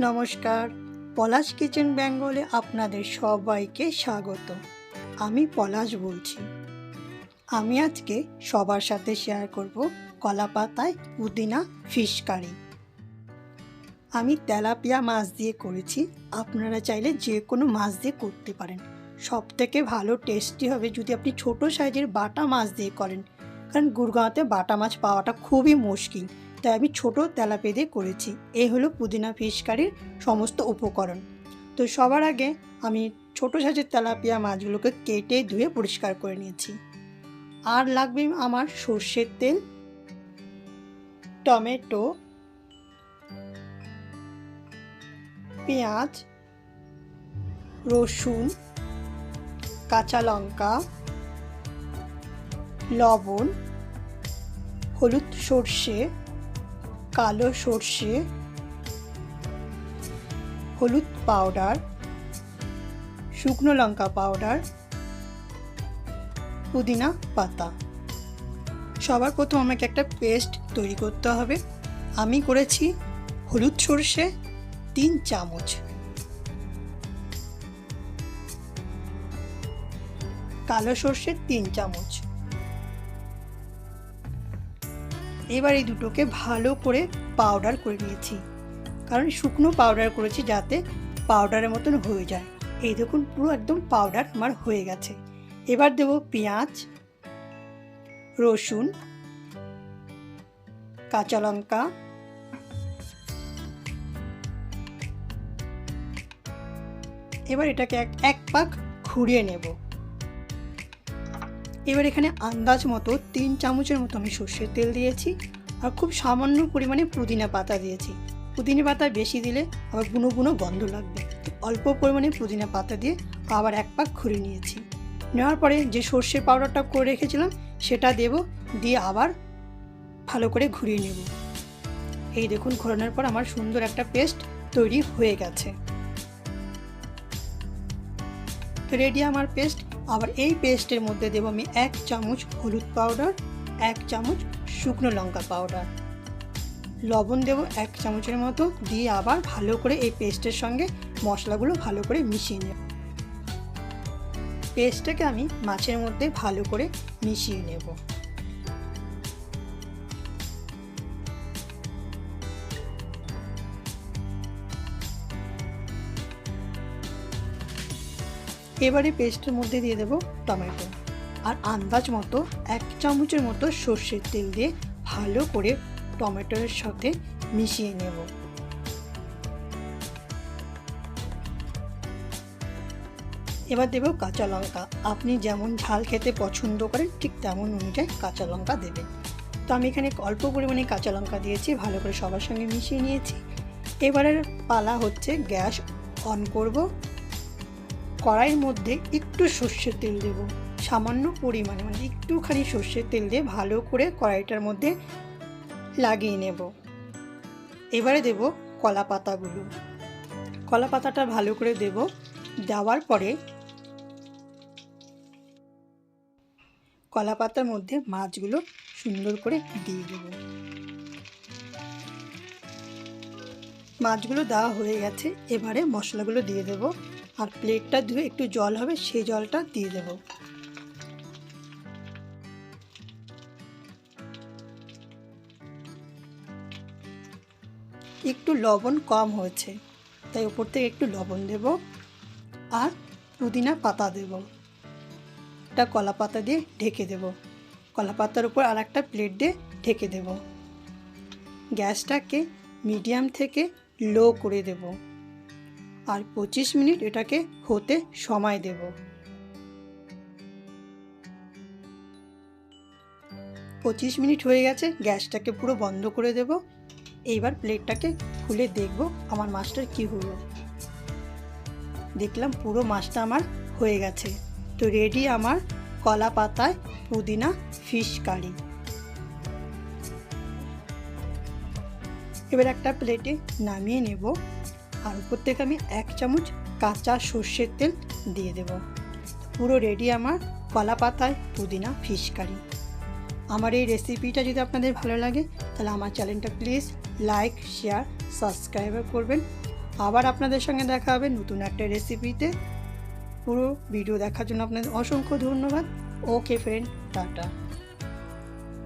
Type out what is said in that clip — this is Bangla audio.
নমস্কার, পলাশ কিচেন বেঙ্গলে আপনাদের সবাইকে স্বাগত। আমি পলাশ বলছি। আমি আজকে সবার সাথে শেয়ার করব কলা পাতায় পুদিনা ফিশ কারি আমি তেলাপিয়া মাছ দিয়ে করেছি, আপনারা চাইলে যে কোনো মাছ দিয়ে করতে পারেন। সব থেকে ভালো টেস্টি হবে যদি আপনি ছোট সাইজের বাটা মাছ দিয়ে করেন। কারণ গুরগাঁওতে বাটা মাছ পাওয়াটা খুবই মুশকিল। তাই আমি ছোট তেলাপিয়া দিয়ে করেছি। এই হলো পুদিনা ফিশ কারির সমস্ত উপকরণ। তো সবার আগে আমি ছোট সাইজের তেলাপিয়া মাছগুলোকে কেটে ধুয়ে পরিষ্কার করে নিয়েছি। আর লাগবে আমার সর্ষের তেল, টমেটো, পেঁয়াজ, রসুন, কাঁচা লঙ্কা, লবণ, হলুদ সর্ষে কালো সর্ষে, হলুদ পাউডার, শুকনো লঙ্কা পাউডার, পুদিনা পাতা। সবার প্রথম আমাকে একটা পেস্ট তৈরি করতে হবে। আমি করেছি হলুদ সর্ষে, তিন চামচ। কালো সর্ষে, তিন চামচ। এবার এই দুটোকে ভালো করে পাউডার করে নিয়েছি। কারণ শুকনো পাউডার করেছি যাতে পাউডারের মতন হয়ে যায়। এই দেখুন, পুরো একদম পাউডার আমার হয়ে গেছে। এবার দেব পেঁয়াজ, রসুন, কাঁচা লঙ্কা, এবার এটাকে এক এক পাক ঘুরিয়ে নেব। এবার এখানে আন্দাজ মতো তিন চামচের মতো আমি সর্ষের তেল দিয়েছি আর খুব সামান্য পরিমাণে পুদিনা পাতা দিয়েছি। পুদিনা পাতা বেশি দিলে আবার বুনো বুনো গন্ধ লাগবে। অল্প পরিমাণে পুদিনা পাতা দিয়ে আবার এক পাক ঘুরে নিয়েছি। নেওয়ার পরে যে সর্ষের পাউডারটা করে রেখেছিলাম, সেটা দেব, দিয়ে আবার ভালো করে ঘুরিয়ে নেব। এই দেখুন, ঘোরানোর পর আমার সুন্দর একটা পেস্ট তৈরি হয়ে গেছে। রেডি আমার পেস্ট। আবার এই পেস্টের মধ্যে দেবো আমি এক চামচ হলুদ পাউডার, এক চামচ শুকনো লঙ্কা পাউডার। লবণ দেব এক চামচের মতো, দিয়ে আবার ভালো করে এই পেস্টের সঙ্গে মশলাগুলো ভালো করে মিশিয়ে নেব। পেস্টটাকে আমি মাছের মধ্যে ভালো করে মিশিয়ে নেব। এবারে পেস্টের মধ্যে দিয়ে দেব টমেটো। আর আন্দাজ মতো এক চামচের মতো সর্ষের তেল দিয়ে ভালো করে টমেটোর সাথে মিশিয়ে নেব। এবার দেব কাঁচা লঙ্কা। আপনি যেমন ঝাল খেতে পছন্দ করেন, ঠিক তেমন অনুযায়ী কাঁচা লঙ্কা দেবেন। তো আমি এখানে অল্প পরিমাণে কাঁচা লঙ্কা দিয়েছি, ভালো করে সবার সঙ্গে মিশিয়ে নিয়েছি। এবারের পালা হচ্ছে, গ্যাস অন করব। কড়াইয়ের মধ্যে একটু সর্ষের তেল দেব। সামান্য পরিমাণে মানে একটুখানি সর্ষের তেল দিয়ে ভালো করে কড়াইটার মধ্যে লাগিয়ে নেব। এবারে দেব কলা পাতাগুলো। কলা পাতাটা ভালো করে দেব। দেওয়ার পরে কলা পাতার মধ্যে মাছগুলো সুন্দর করে দিয়ে দেব। মাছগুলো দেওয়া হয়ে গেছে। এবারে মশলাগুলো দিয়ে দেব। আর প্লেটটা ধুয়ে একটু জল হবে সেই জলটা দিয়ে দেব। একটু লবণ কম হয়েছে, তাই উপর থেকে একটু লবণ দেব আর পুদিনা পাতা দেব। একটা কলা পাতা দিয়ে ঢেকে দেব। কলা পাতার উপর আর একটা প্লেট দিয়ে ঢেকে দেব। গ্যাসটাকে মিডিয়াম থেকে লো করে দেব। আর পঁচিশ মিনিট এটাকে হতে সময় দেব। পঁচিশ মিনিট হয়ে গেছে, গ্যাসটাকে পুরো বন্ধ করে দেব। এইবার প্লেটটাকে খুলে দেখব আমার মাছটার কি হলো। দেখলাম পুরো মাছটা আমার হয়ে গেছে। তো রেডি আমার কলা পাতায় পুদিনা ফিশ কারি এবার একটা প্লেটে নামিয়ে নেব। আর উপর থেকে আমি এক চামচ কাঁচা সর্ষের তেল দিয়ে দেব। পুরো রেডি আমার কলা পাতায় পুদিনা ফিশ কারি আমার এই রেসিপিটা যদি আপনাদের ভালো লাগে, তাহলে আমার চ্যানেলটা প্লিজ লাইক শেয়ার সাবস্ক্রাইব করবেন। আবার আপনাদের সঙ্গে দেখা হবে নতুন একটা রেসিপিতে পুরো ভিডিও দেখার জন্য আপনাদের অসংখ্য ধন্যবাদ। Okay friend tata.